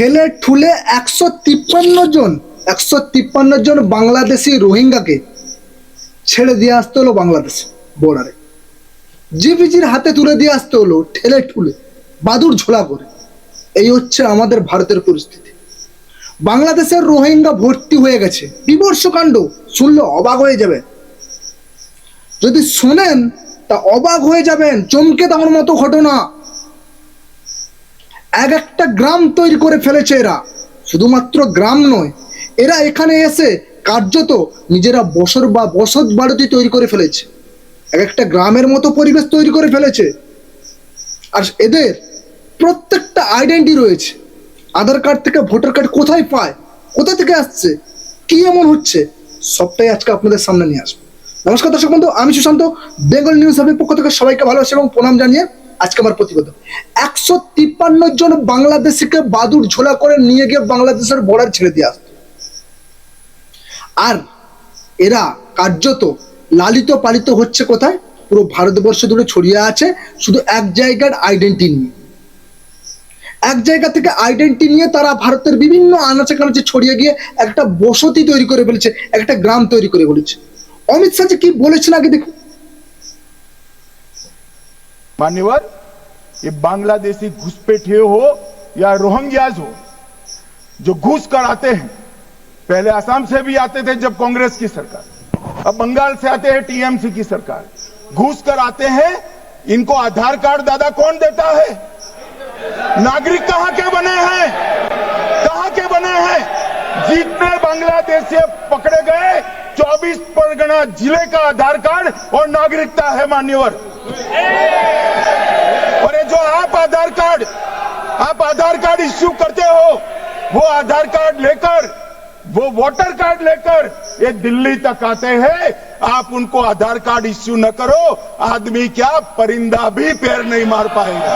ঠেলে ঠুলে একশো তিপ্পান্ন জন, একশো তিপ্পান্ন জন বাংলাদেশি রোহিঙ্গাকে ছেড়ে দিয়ে আসতে হলো বাংলাদেশ বর্ডারে জিপিজির হাতে তুলে দিয়ে আসতে হলো ঠেলে ঠুলে বাদুর ঝোলা করে। এই হচ্ছে আমাদের ভারতের পরিস্থিতি। বাংলাদেশের রোহিঙ্গা ভর্তি হয়ে গেছে। বিবর্ষ কাণ্ড শুনলে অবাক হয়ে যাবে যদি শোনেন, তা অবাক হয়ে যাবেন। চমকে দেওয়ার মতো ঘটনা। এক একটা গ্রাম তৈরি করে ফেলেছে এরা। শুধুমাত্র গ্রাম নয়, এরা এখানে এসে কার্যত নিজেরা বসর বা বসত বাড়তি তৈরি করে ফেলেছে। এক একটা গ্রামের মতো পরিবেশ তৈরি করে ফেলেছে। আর এদের প্রত্যেকটা আইডেন্টি রয়েছে। আধার কার্ড থেকে ভোটার কার্ড কোথায় পায়, কোথা থেকে আসছে, কি এমন হচ্ছে, সবটাই আজকে আপনাদের সামনে নিয়ে আসব। নমস্কার দর্শক বন্ধু, আমি সুশান্ত, বেঙ্গল নিউজ হাবের পক্ষ থেকে সবাইকে ভালোবাসি এবং প্রণাম জানিয়ে আজকে আমার প্রতিবেদন। একশো তিপ্পান্ন জন বাংলাদেশিকে বাদুর ঝোলা করে নিয়ে গিয়ে বাংলাদেশের বর্ডার ছেড়ে দিয়ে আসতো আর এরা কার্যত লালিত পালিত হচ্ছে কোথায়? পুরো ভারতবর্ষ ধরে ছড়িয়ে আছে শুধু এক জায়গার আইডেন্টি নিয়ে। এক জায়গা থেকে আইডেন্টি নিয়ে তারা ভারতের বিভিন্ন আনাচে কানাচে ছড়িয়ে গিয়ে একটা বসতি তৈরি করে ফেলেছে, একটা গ্রাম তৈরি করে ফেলেছে। অমিত শাহ যে কি বলেছেন আগে দেখুন। मान्यवर ये बांग्लादेशी घुसपैठिए हो या रोहंग्याज हो, जो घुस कर आते हैं। पहले असम से भी आते थे जब कांग्रेस की सरकार। अब बंगाल से आते हैं टीएमसी की सरकार। घुस कर आते हैं, इनको आधार कार्ड दादा कौन देता है? नागरिक कहाँ के बने हैं? कहाँ के बने हैं? जितने बांग्लादेशी पकड़े गए 24 परगना ज़िले का आधार कार्ड और नागरिकता है मान्यवर। और ये जो आप आधार कार्ड, आप आधार कार्ड इश्यू करते हो, वो आधार कार्ड लेकर, वो वोटर कार्ड लेकर ये दिल्ली तक आते हैं। आप उनको आधार कार्ड इश्यू न करो, आदमी क्या परिंदा भी पैर नहीं मार पाएगा।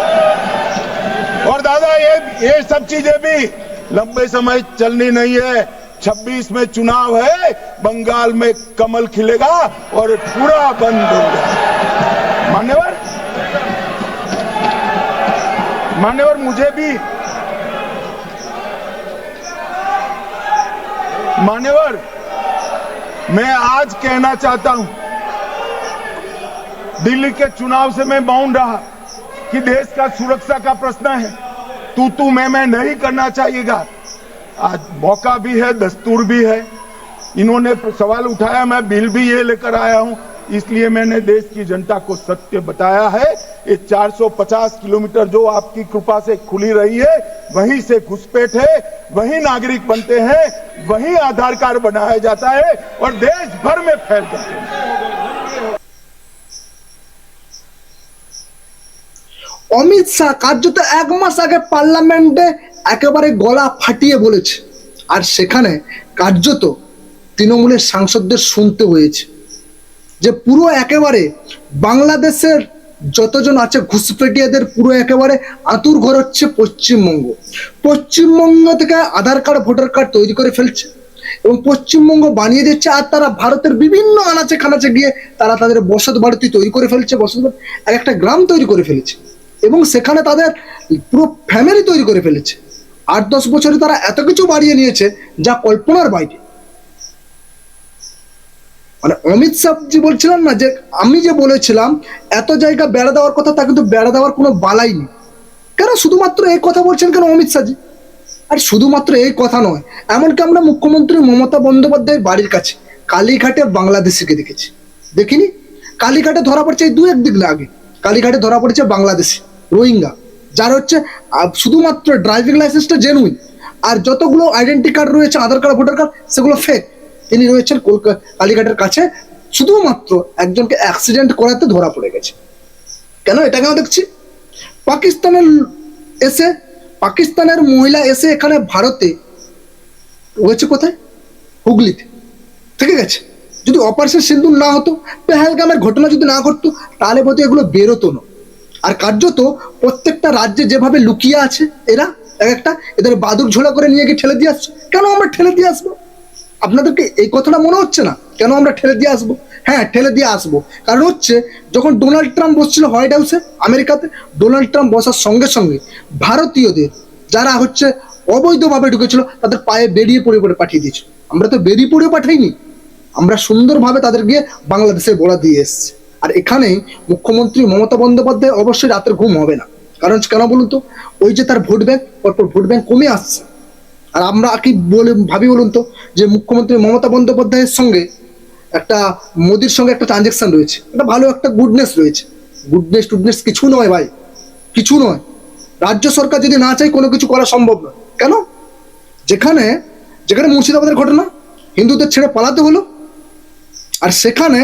और दादा, ये ये सब चीज़ें भी लंबे समय चलनी नहीं है। 26 में चुनाव है बंगाल में कमल खिलेगा और पूरा बंद होगा मान्यवर? मान्यवर, मुझे भी। मान्यवर, मैं आज कहना चाहता हूँ, दिल्ली के चुनाव से मैं बाउंड रहा कि देश का सुरक्षा का प्रश्न है। तू तू मैं मैं नहीं करना चाहिएगा। आज मौका भी है, दस्तूर भी है। इन्होंने सवाल उठाया मैं बिल भी ये लेकर आया हूं इसलिए मैंने देश की जनता को सत्य बताया है ये 450 किलोमीटर जो आपकी कृपा से खुली रही है वहीं से घुसपैठ है वहीं नागरिक बनते हैं वहीं आधार कार्ड बनाया जाता है और देश भर में फैल जाते हैं অমিত শাহ কার্যত এক মাস আগে পার্লামেন্টে একেবারে গলা ফাটিয়ে বলেছে আর সেখানে কার্যত তৃণমূলের সাংসদদের শুনতে হয়েছে যে পুরো একেবারে বাংলাদেশের যতজন আছে ঘুষপেটিয়াদের পুরো একেবারে আতুর ঘর হচ্ছে পশ্চিমবঙ্গ। পশ্চিমবঙ্গ থেকে আধার কার্ড, ভোটার কার্ড তৈরি করে ফেলছে এবং পশ্চিমবঙ্গ বানিয়ে দিচ্ছে আর তারা ভারতের বিভিন্ন আনাচে খানাচে গিয়ে তারা তাদের বসত বাড়িতে তৈরি করে ফেলছে, বসত এক একটা গ্রাম তৈরি করে ফেলেছে এবং সেখানে তাদের পুরো ফ্যামিলি তৈরি করে ফেলেছে। আট দশ বছরে তারা এত কিছু বাড়িয়ে নিয়েছে যা কল্পনার বাইরে। মানে অমিত শাহ যে বলছিলেন না, যে আমি যে বলেছিলাম, এত জায়গা বেড়া দেওয়ার কথা, তা কিন্তু বেড়া দেওয়ার কোনো বালাই নেই। কেন? শুধুমাত্র এই কথা বলছেন কেন অমিত শাহজি? আর শুধুমাত্র এই কথা নয়, এমনকি আমরা মুখ্যমন্ত্রী মমতা বন্দ্যোপাধ্যায়ের বাড়ির কাছে কালীঘাটে বাংলাদেশিকে দেখেছি। দেখিনি? কালীঘাটে ধরা পড়ছে এই দু একদিন আগে। কালীঘাটে ধরা পড়েছে বাংলাদেশি, রোহিঙ্গা, যার হচ্ছে শুধুমাত্র ড্রাইভিং লাইসেন্সটা জেনুইন আর যতগুলো আইডেন্টি কার্ড রয়েছে, আধার কার্ড ভোটার কার্ড সেগুলো ফেক তিনি রয়েছেন কলকাতা কালীঘাটের কাছে। শুধুমাত্র একজনকে অ্যাক্সিডেন্ট করাতে ধরা পড়ে গেছে। কেন এটা কেন দেখছি? পাকিস্তানের এসে, পাকিস্তানের মহিলা এসে এখানে ভারতে রয়েছে কোথায়? হুগলিতে। থেকে গেছে। যদি অপারেশন সিন্দুর না হতো, পেহেলগামের ঘটনা যদি না ঘটতো, তাহলে বোধ এগুলো বেরোতো না। আর কার্যত প্রত্যেকটা রাজ্যে যেভাবে লুকিয়ে আছে, এরা এক একটা এদের বাদুর ঝোলা করে নিয়ে গিয়ে ঠেলে দিয়ে আসছে। কেন আমরা ঠেলে দিয়ে আসব? আপনাদেরকে এই কথাটা মনে হচ্ছে না? কেন আমরা ঠেলে দিয়ে আসব? হ্যাঁ ঠেলে দিয়ে আসব। কারণ হচ্ছে, যখন ডোনাল্ড ট্রাম্প বসছিল হোয়াইট হাউসে, আমেরিকাতে, ডোনাল্ড ট্রাম্প বসার সঙ্গে সঙ্গে ভারতীয়দের যারা হচ্ছে অবৈধভাবে ঢুকেছিল, তাদের পায়ে বেরিয়ে পড়ে পড়ে পাঠিয়ে দিয়েছিল। আমরা তো বেরিয়ে পড়ে পাঠাইনি। আমরা সুন্দরভাবে তাদের গিয়ে বাংলাদেশে বলা দিয়ে এসেছি। আর এখানে মুখ্যমন্ত্রী মমতা বন্দ্যোপাধ্যায় অবশ্যই রাতের ঘুম হবে না। কারণ কেন বলুন তো? ওই যে তার ভোট ব্যাংক, পরপর ভোট ব্যাংক কমে আসছে। আর আমরা কি বলে ভাবি বলুন তো যে মুখ্যমন্ত্রী মমতা বন্দ্যোপাধ্যায়ের সঙ্গে একটা মোদির সঙ্গে একটা ট্রানজেকশন রয়েছে। একটা ভালো একটা গুডনেস রয়েছে। গুডনেস টুডনেস কিছু নয় ভাই, কিছু নয়। রাজ্য সরকার যদি না চায় কোনো কিছু করা সম্ভব নয়। কেন? যেখানে যেখানে মুর্শিদাবাদের ঘটনা, হিন্দুদের ছেড়ে পালাতে হলো, আর সেখানে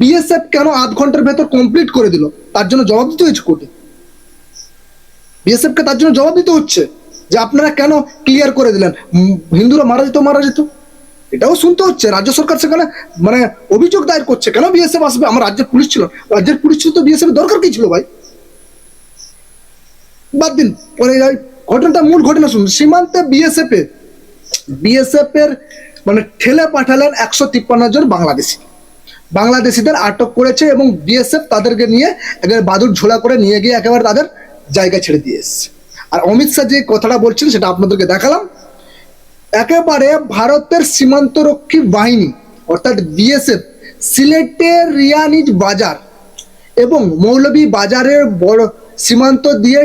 বিএসএফ কেন আধ ঘণ্টার ভেতর কমপ্লিট করে দিল? তার জন্য জবাব দিতে হয়েছে কোর্টে। বিএসএফ কে তার জন্য জবাব দিতে হচ্ছে। যে আপনারা কেন ক্লিয়ার করে দিলেন? হিন্দুরা মারা যেত মারা যেত। এটাও শুনতে হচ্ছে। রাজ্য সরকার সেখানে মানে অভিযোগ দায়ের করছে। কেন বিএসএফ আসবে? আমার রাজ্যের পুলিশ ছিল রাজ্যের পুলিশ ছিল তো বিএসএফ দরকার কি ছিল ভাই? বাদ দিন। পরে ঘটনাটা মূল ঘটনা শুনুন। সীমান্তে বিএসএফ এর বিএসএফ এর মানে ঠেলে পাঠালেন একশো তিপ্পান্ন জন বাংলাদেশি। বাংলাদেশিদের আটক করেছে এবং বিএসএফ তাদেরকে নিয়ে একেবারে বাদুর ঝোলা করে নিয়ে গিয়ে একেবারে তাদের জায়গা ছেড়ে দিয়ে এসছে। আর অমিত শাহ যে কথাটা বলছেন সেটা আপনাদেরকে দেখালাম। একেবারে ভারতের সীমান্তরক্ষী বাহিনী, অর্থাৎ বিএসএফ সিলেটের রিয়ানিজ বাজার এবং মৌলভী বাজারের বড় সীমান্ত দিয়ে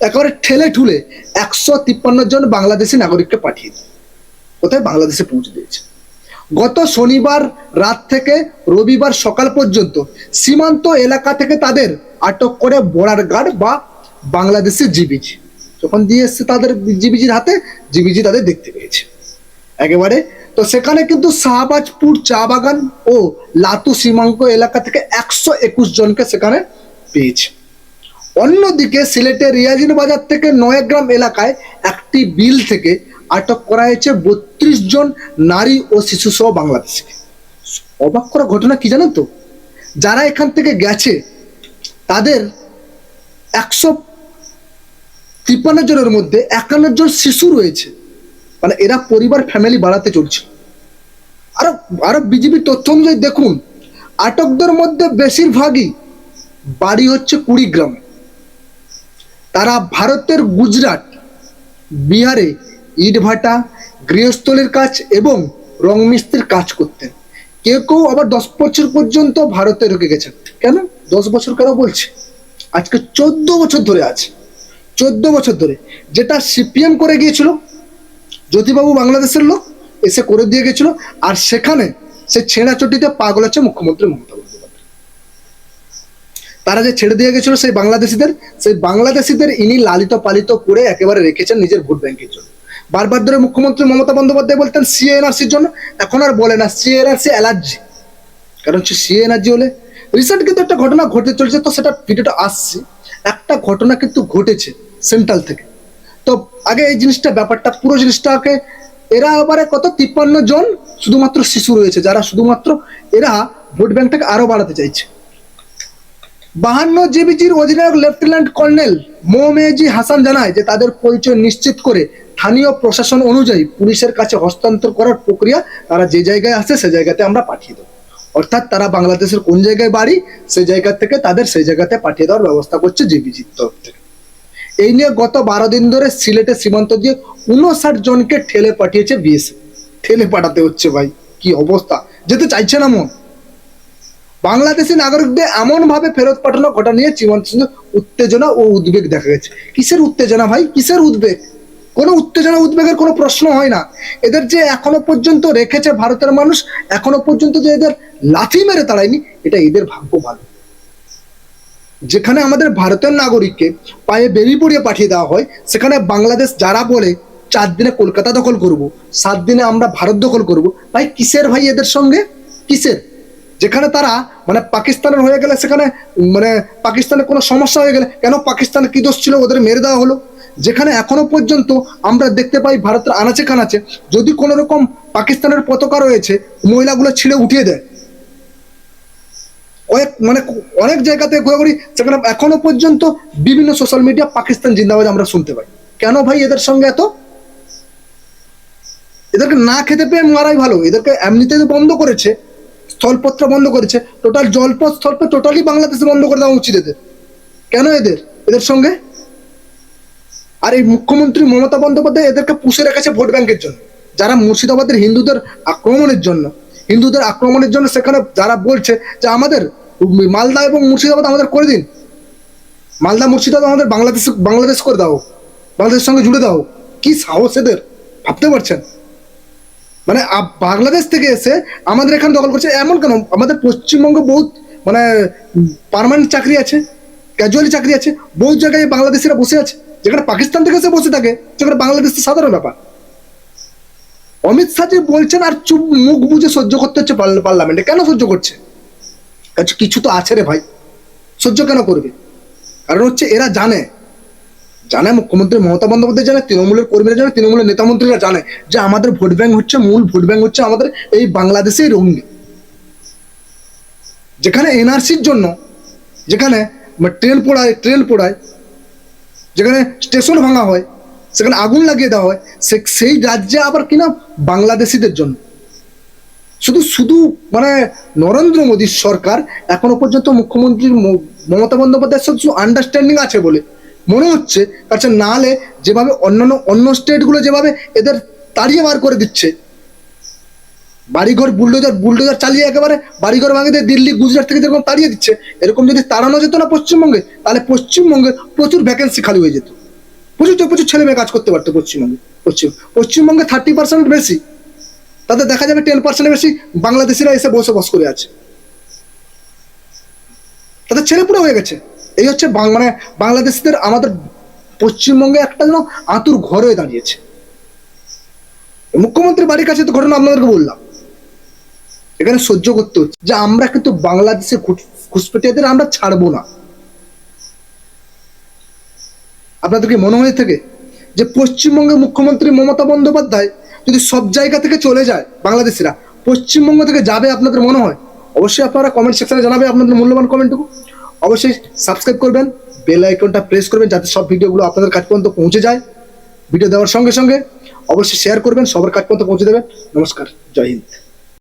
একেবারে ঠেলে ঠুলে একশো তিপ্পান্ন জন বাংলাদেশি নাগরিককে পাঠিয়ে কোথায়? বাংলাদেশে পৌঁছে দিয়েছে। গত শনিবার রাত থেকে রবিবার সকাল পর্যন্ত সীমান্ত এলাকা থেকে তাদের আটক করে বর্ডার গার্ড বা বাংলাদেশি জিবিজি। যখন দিয়ে এসছে তাদের জিবিজির হাতে, জিবিজি তাদের দেখতে পেয়েছে। একেবারে, তো সেখানে কিন্তু শাহবাজপুর চা বাগান ও লাতু সীমাঙ্ক এলাকা থেকে একশো একুশ জনকে সেখানে পেয়েছে। অন্যদিকে সিলেটের রিয়াজিন বাজার থেকে নয়াগ্রাম এলাকায় একটি বিল থেকে আটক করা হয়েছে বত্রিশ জন নারী ও শিশু সহ বাংলাদেশকে। অবাক করা ঘটনা কি জানেন তো? যারা এখান থেকে গেছে, তাদের একশো তিপ্পান্ন জনের মধ্যে একান্ন জন শিশু রয়েছে। মানে এরা পরিবার ফ্যামিলি বাড়াতে চলছে। আরও আরও বিজেপির তথ্য অনুযায়ী দেখুন, আটকদের মধ্যে বেশিরভাগই বাড়ি হচ্ছে কুড়িগ্রামে। তারা ভারতের গুজরাট, বিহারে ইটভাটা, গৃহস্থলীর কাজ এবং রং মিস্ত্রির কাজ করতেন। কেউ কেউ আবার দশ বছর পর্যন্ত ভারতে ঢুকে গেছেন। কেন? দশ বছর কেন বলছে? আজকে চোদ্দ বছর ধরে আছে। চোদ্দ বছর ধরে। যেটা সিপিএম করে গিয়েছিল, জ্যোতিবাবু বাংলাদেশের লোক, এসে করে দিয়ে গেছিল আর সেখানে সে ছেঁড়াচটিতে পাগল আছে মুখ্যমন্ত্রী মমতা বন্দ্যোপাধ্যায়। তারা যে ছেড়ে দিয়ে গেছিল সেই বাংলাদেশিদের সেই বাংলাদেশিদের ইনি লালিত পালিত করে একেবারে রেখেছেন নিজের ভোট ব্যাংকের জন্য। বারবার ধরে মুখ্যমন্ত্রী মমতা বন্দ্যোপাধ্যায় বলতেন, সিএনআরসির জন্য। এখন আর বলে না, সিএনআরসি অ্যালার্জি কারণ হচ্ছে সিএনআরজি হলে রিসেন্ট কিন্তু একটা ঘটনা ঘটে চলেছে, তো সেটা ভিডিওটা আসছে। একটা ঘটনা কিন্তু ঘটেছে। সেন্ট্রাল থেকে। তো আগে এই জিনিসটা, ব্যাপারটা, পুরো জিনিসটাকে, এরা আবার কত? তিপ্পান্ন জন শুধুমাত্র শিশু রয়েছে, যারা শুধুমাত্র এরা ভোট ব্যাংকটাকে আরও বাড়াতে চাইছে। বাহান্ন জিবিজির অধিনায়ক লেফটেন্যান্ট কর্নেল মোমেজি হাসান জানায় যে তাদের পরিচয় নিশ্চিত করে স্থানীয় প্রশাসন অনুযায়ী পুলিশের কাছে হস্তান্তর করার প্রক্রিয়া তারা যে জায়গায় আছে সে জায়গাতে আমরা পাঠিয়ে দেবো। অর্থাৎ তারা বাংলাদেশের কোন জায়গায় বাড়ি সেই জায়গা থেকে তাদের সেই জায়গাতে পাঠিয়ে দেওয়ার ব্যবস্থা করছে জিবিজির তরফ থেকে। এই নিয়ে গত বারো দিন ধরে সিলেটের সীমান্ত দিয়ে উনষাট জনকে ঠেলে পাঠিয়েছে বিএসএফ। ঠেলে পাঠাতে হচ্ছে ভাই, কি অবস্থা? যেতে চাইছে না মন। বাংলাদেশি নাগরিকদের এমন ভাবে ফেরত পাঠানো ঘটনা নিয়ে সিংহ উত্তেজনা ও উদ্বেগ দেখা গেছে। কিসের উত্তেজনা ভাই? কিসের উদ্বেগ? কোনো উত্তেজনা, উদ্বেগের কোনো প্রশ্ন হয় না। এদের যে এখনও পর্যন্ত রেখেছে ভারতের মানুষ, এখনও পর্যন্ত যে এদের লাথি মেরে তাড়ায়নি, এটা এদের ভাগ্য ভালো। যেখানে আমাদের ভারতের নাগরিককে পায়ে বেরিয়ে পড়িয়ে পাঠিয়ে দেওয়া হয়, সেখানে বাংলাদেশ যারা বলে চার দিনে কলকাতা দখল করব, সাত দিনে আমরা ভারত দখল করব, ভাই কিসের ভাই এদের সঙ্গে? কিসের? যেখানে তারা মানে পাকিস্তানের হয়ে গেলে সেখানে মানে পাকিস্তানের কোনো সমস্যা হয়ে গেলে, কেন পাকিস্তানের কি দোষ ছিল ওদের মেরে দেওয়া হলো? যেখানে এখনও পর্যন্ত আমরা দেখতে পাই ভারতের আনাচে কানাচে যদি কোনো রকম পাকিস্তানের পতাকা রয়েছে, মহিলাগুলো ছিঁড়ে উঠিয়ে দেয়। অনেক মানে অনেক জায়গাতে ঘোরাঘুরি সেখানে এখনও পর্যন্ত বিভিন্ন সোশ্যাল মিডিয়া পাকিস্তান জিন্দাবাদ আমরা শুনতে পাই। কেন ভাই এদের সঙ্গে এত? এদেরকে না খেতে পেয়ে মারাই ভালো। এদেরকে এমনিতে বন্ধ করেছে স্থলপত্র বন্ধ করেছে টোটাল জলপথ, স্থলপথ টোটালি বাংলাদেশে বন্ধ করে দেওয়া উচিত এদের। কেন এদের? এদের সঙ্গে? আর এই মুখ্যমন্ত্রী মমতা বন্দ্যোপাধ্যায় এদেরকে পুষে রেখেছে ভোট ব্যাংকের জন্য, যারা মুর্শিদাবাদের হিন্দুদের আক্রমণের জন্য। হিন্দুদের আক্রমণের জন্য সেখানে যারা বলছে যে আমাদের মালদা এবং মুর্শিদাবাদ আমাদের করে দিন। মালদা, মুর্শিদাবাদ আমাদের বাংলাদেশ বাংলাদেশ করে দাও। বাংলাদেশের সঙ্গে জুড়ে দাও। কি সাহস এদের? ভাবতে পারছেন? মানে বাংলাদেশ থেকে এসে আমাদের এখানে দখল করছে এমন কেন? আমাদের পশ্চিমবঙ্গে বহুত মানে পার্মানেন্ট চাকরি আছে ক্যাজুয়ালি চাকরি আছে বহু জায়গায় বাংলাদেশিরা বসে আছে। যেখানে পাকিস্তান থেকে এসে বসে থাকে যেখানে বাংলাদেশ সাধারণ ব্যাপার। অমিত শাহ যে বলছেন, আর চুপ মুখ বুঝে সহ্য করতে হচ্ছে পার্ল- পার্লামেন্টে। কেন সহ্য করছে? কাছে কিছু তো আছে রে ভাই। সহ্য কেন করবে? কারণ হচ্ছে এরা জানে। জানে মুখ্যমন্ত্রী মমতা বন্দ্যোপাধ্যায় জানে, তৃণমূলের কর্মীরা জানে, তৃণমূলের নেতামন্ত্রীরা জানে যে আমাদের ভোট ব্যাংক হচ্ছে মূল, ভোট ব্যাংক হচ্ছে আমাদের এই বাংলাদেশেই রোহিঙ্গা যেখানে এনআরসির জন্য, যেখানে ট্রেন পোড়ায় ট্রেন পোড়ায়, যেখানে স্টেশন ভাঙা হয়, সেখানে আগুন লাগিয়ে দেওয়া হয় সেই রাজ্যে আবার কিনা বাংলাদেশিদের জন্য। শুধু শুধু মানে নরেন্দ্র মোদীর সরকার এখনও পর্যন্ত মুখ্যমন্ত্রীর মমতা বন্দ্যোপাধ্যায়ের সাথে শুধু আন্ডারস্ট্যান্ডিং আছে বলে মনে হচ্ছে। আচ্ছা নাহলে যেভাবে অন্যান্য, অন্য স্টেটগুলো যেভাবে এদের তাড়িয়ে বার করে দিচ্ছে। বাড়িঘর বুলডোজার বুলডোজার চালিয়ে একেবারে বাড়িঘর ভাঙে দিয়ে দিল্লি, গুজরাট থেকে যেরকম তাড়িয়ে দিচ্ছে, এরকম যদি তাড়ানো যেত না পশ্চিমবঙ্গে, তাহলে পশ্চিমবঙ্গে প্রচুর ভ্যাকেন্সি খালি হয়ে যেত। প্রচুর প্রচুর ছেলে মেয়ে কাজ করতে পারতো পশ্চিমবঙ্গে। পশ্চিম, পশ্চিমবঙ্গে থার্টি পার্সেন্ট বেশি। তাদের দেখা যাবে টেন পার্সেন্ট বেশি বাংলাদেশিরা এসে বসবাস করে আছে। তাদের ছেলে পুরো হয়ে গেছে। এই হচ্ছে মানে বাংলাদেশিদের আমাদের পশ্চিমবঙ্গে একটা যেন আতুর ঘর হয়ে দাঁড়িয়েছে। মুখ্যমন্ত্রী বাড়ির কাছে তো ঘটনা আপনাদেরকে বললাম। এখানে সহ্য করতে হচ্ছে। যে আমরা কিন্তু বাংলাদেশে ঘুষপেটিয়াদের আমরা ছাড়বো না। আপনাদেরকে মনে হয়ে থাকে? যে পশ্চিমবঙ্গের মুখ্যমন্ত্রী মমতা বন্দ্যোপাধ্যায় যদি সব জায়গা থেকে চলে যায় বাংলাদেশিরা, পশ্চিমবঙ্গ থেকে যাবে আপনাদের মনে হয়? অবশ্যই আপনারা কমেন্ট সেকশনে জানাবে আপনাদের মূল্যবান কমেন্টটুকু অবশ্যই সাবস্ক্রাইব করবেন বেল আইকনটা প্রেস করবেন যাতে সব ভিডিওগুলো আপনাদের কাছ পর্যন্ত পৌঁছে যায়। ভিডিও দেওয়ার সঙ্গে সঙ্গে অবশ্যই শেয়ার করবেন, সবার কাছ পর্যন্ত পৌঁছে দেবেন। নমস্কার, জয় হিন্দ।